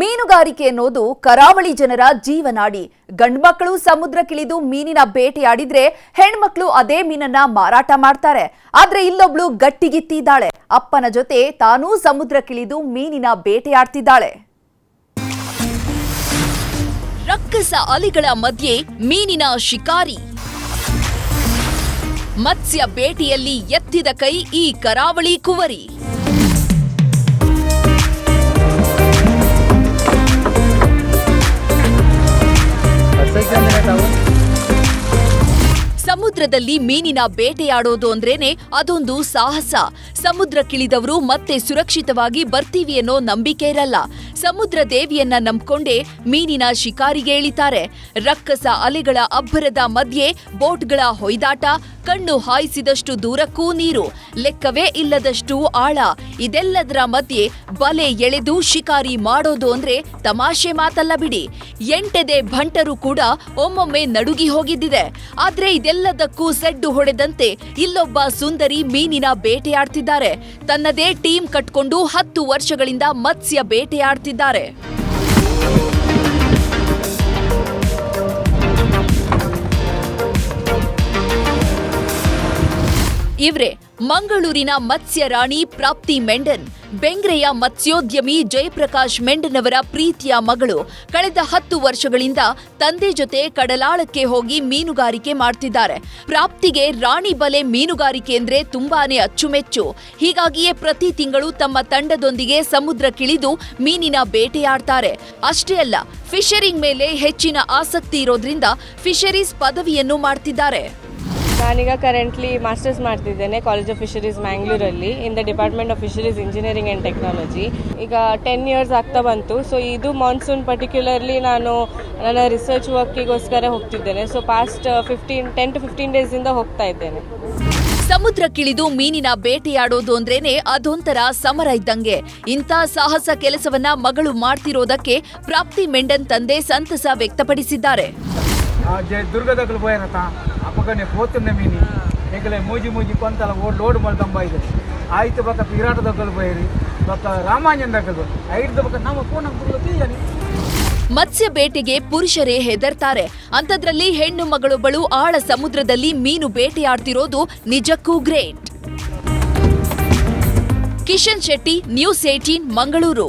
ಮೀನುಗಾರಿಕೆ ಅನ್ನೋದು ಕರಾವಳಿ ಜನರ ಜೀವನಾಡಿ. ಗಂಡ್ಮಕ್ಳು ಸಮುದ್ರಕ್ಕಿಳಿದು ಮೀನಿನ ಬೇಟೆಯಾಡಿದ್ರೆ ಹೆಣ್ಮಕ್ಳು ಅದೇ ಮೀನನ್ನ ಮಾರಾಟ ಮಾಡ್ತಾರೆ. ಆದ್ರೆ ಇಲ್ಲೊಬ್ಳು ಗಟ್ಟಿಗಿತ್ತಿದ್ದಾಳೆ. ಅಪ್ಪನ ಜೊತೆ ತಾನೂ ಸಮುದ್ರಕ್ಕಿಳಿದು ಮೀನಿನ ಬೇಟೆಯಾಡ್ತಿದ್ದಾಳೆ ರಕ್ಕಸ ಅಲಿಗಳ ಮಧ್ಯೆ ಮೀನಿನ ಶಿಕಾರಿ. ಮತ್ಸ್ಯ ಬೇಟೆಯಲ್ಲಿ ಎತ್ತಿದ ಕೈ ಈ ಕರಾವಳಿ ಕುವರಿ. ಸಮುದ್ರದಲ್ಲಿ ಮೀನಿನ ಬೇಟೆಯಾಡೋದು ಅಂದ್ರೇನೆ ಅದೊಂದು ಸಾಹಸ. ಸಮುದ್ರಕ್ಕಿಳಿದವರು ಮತ್ತೆ ಸುರಕ್ಷಿತವಾಗಿ ಬರ್ತೀವಿ ಅನ್ನೋ ನಂಬಿಕೆ ಇರಲ್ಲ. ಸಮುದ್ರ ದೇವಿಯನ್ನ ನಂಬ್ಕೊಂಡೇ ಮೀನಿನ ಶಿಕಾರಿಗೆ ಇಳಿತಾರೆ. ರಕ್ಕಸ ಅಲೆಗಳ ಅಬ್ಬರದ ಮಧ್ಯೆ ಬೋಟ್ಗಳ ಹೊಯ್ದಾಟ ಕಣ್ಣು ಹಾಯಿಸಿದಷ್ಟು ದೂರಕ್ಕೂ ನೀರು, ಲೆಕ್ಕವೇ ಇಲ್ಲದಷ್ಟು ಆಳ. ಇದೆಲ್ಲದರ ಮಧ್ಯೆ ಬಲೆ ಎಳೆದು ಶಿಕಾರಿ ಮಾಡೋದು ಅಂದ್ರೆ ತಮಾಷೆ ಮಾತಲ್ಲ ಬಿಡಿ. ಎಂಟೆದೆ ಭಂಟರು ಕೂಡ ಒಮ್ಮೊಮ್ಮೆ ನಡುಗಿ ಹೋಗಿದ್ದಿದೆ. ಆದ್ರೆ ಇದೆಲ್ಲದಕ್ಕೂ ಸೆಡ್ಡು ಹೊಡೆದಂತೆ ಇಲ್ಲೊಬ್ಬ ಸುಂದರಿ ಮೀನಿನ ಬೇಟೆಯಾಡ್ತಿದ್ದಾರೆ. ತನ್ನದೇ ಟೀಮ್ ಕಟ್ಕೊಂಡು ಹತ್ತು ವರ್ಷಗಳಿಂದ ಮತ್ಸ್ಯ ಬೇಟೆಯಾಡ್ತಿದ್ದಾರೆ. ಇವ್ರೆ, ಮಂಗಳೂರಿನ ಮತ್ಸ್ಯ ರಾಣಿ ಪ್ರಾಪ್ತಿ ಮೆಂಡನ್, ಬೆಂಗ್ರೆಯ ಮತ್ಸ್ಯೋದ್ಯಮಿ ಜಯಪ್ರಕಾಶ್ ಮೆಂಡನ್ ಅವರ ಪ್ರೀತಿಯ ಮಗಳು. ಕಳೆದ ಹತ್ತು ವರ್ಷಗಳಿಂದ ತಂದೆ ಜೊತೆ ಕಡಲಾಳಕ್ಕೆ ಹೋಗಿ ಮೀನುಗಾರಿಕೆ ಮಾಡ್ತಿದ್ದಾರೆ. ಪ್ರಾಪ್ತಿಗೆ ರಾಣಿ ಬಲೆ ಮೀನುಗಾರಿಕೆ ಅಂದ್ರೆ ತುಂಬಾನೇ ಅಚ್ಚುಮೆಚ್ಚು. ಹೀಗಾಗಿಯೇ ಪ್ರತಿ ತಿಂಗಳು ತಮ್ಮ ತಂಡದೊಂದಿಗೆ ಸಮುದ್ರಕ್ಕಿಳಿದು ಮೀನಿನ ಬೇಟೆಯಾಡ್ತಾರೆ. ಅಷ್ಟೇ ಅಲ್ಲ ಫಿಶರಿಂಗ್ ಮೇಲೆ ಹೆಚ್ಚಿನ ಆಸಕ್ತಿ ಇರೋದ್ರಿಂದ ಫಿಶರೀಸ್ ಪದವಿಯನ್ನು ಮಾಡ್ತಿದ್ದಾರೆ. ನಾನೀಗ ಕರೆಂಟ್ಲಿ ಮಾಸ್ಟರ್ಸ್ ಮಾಡ್ತಿದ್ದೇನೆ college of fisheries ಮ್ಯಾಂಗ್ಳೂರಲ್ಲಿ in the department of fisheries engineering and technology ಈಗ ಟೆನ್ ಇಯರ್ಸ್ ಆಗ್ತಾ ಬಂತು ಸೊ ಇದು ಮಾನ್ಸೂನ್ ಪರ್ಟಿಕ್ಯುಲರ್ಲಿ ನಾನು ನನ್ನ ರಿಸರ್ಚ್ ವರ್ಕಿಗೋಸ್ಕರ ಹೋಗ್ತಿದ್ದೇನೆ. So past fifteen ten to fifteen ಡೇಸಿಂದ ಹೋಗ್ತಾ ಇದ್ದೇನೆ. ಸಮುದ್ರ ಕಿಳಿದು ಮೀನಿನ ಬೇಟೆಯಾಡೋದು ಅಂದ್ರೇನೆ ಅದೊಂಥರ ಸಮರ ಇದ್ದಂಗೆ. ಇಂಥ ಸಾಹಸ ಕೆಲಸವನ್ನ ಮಗಳು ಮಾಡ್ತಿರೋದಕ್ಕೆ ಪ್ರಾಪ್ತಿ ಮೆಂಡನ್ ತಂದೆ ಸಂತಸ ವ್ಯಕ್ತಪಡಿಸಿದ್ದಾರೆ. ಅಪ್ಪಗನೆ ಪೋತುಂಡ ಮೀನಿ. ಏಕಲೆ ಮೂಜಿ ಮೂಜಿ ಕೊಂತಲ ಓಡ್ ಲೋಡ್ ಮಲ್ತಂಬ ಇದೆ. ಆಯ್ತು ಬಕ್ಕ ಪಿರಾಟ ದಕ್ಕಲು ಬೈರಿ. ಬಕ್ಕ ರಾಮಾಯಣ ದಕ್ಕಲು ಐದು ಬಕ್ಕ ನಮ್ಮ ಫೋನ್ ಗುರುತಿದ್ದಾನೆ ಮತ್ಸ್ಯ ಬೇಟೆಗೆ ಪುರುಷರೇ ಹೆದರ್ತಾರೆ. ಅಂಥದ್ರಲ್ಲಿ ಹೆಣ್ಣು ಮಗಳು ಬಳು ಆಳ ಸಮುದ್ರದಲ್ಲಿ ಮೀನು ಬೇಟೆಯಾಡ್ತಿರೋದು ನಿಜಕ್ಕೂ great. Kishan Shetty, news eighteen Mangaluru.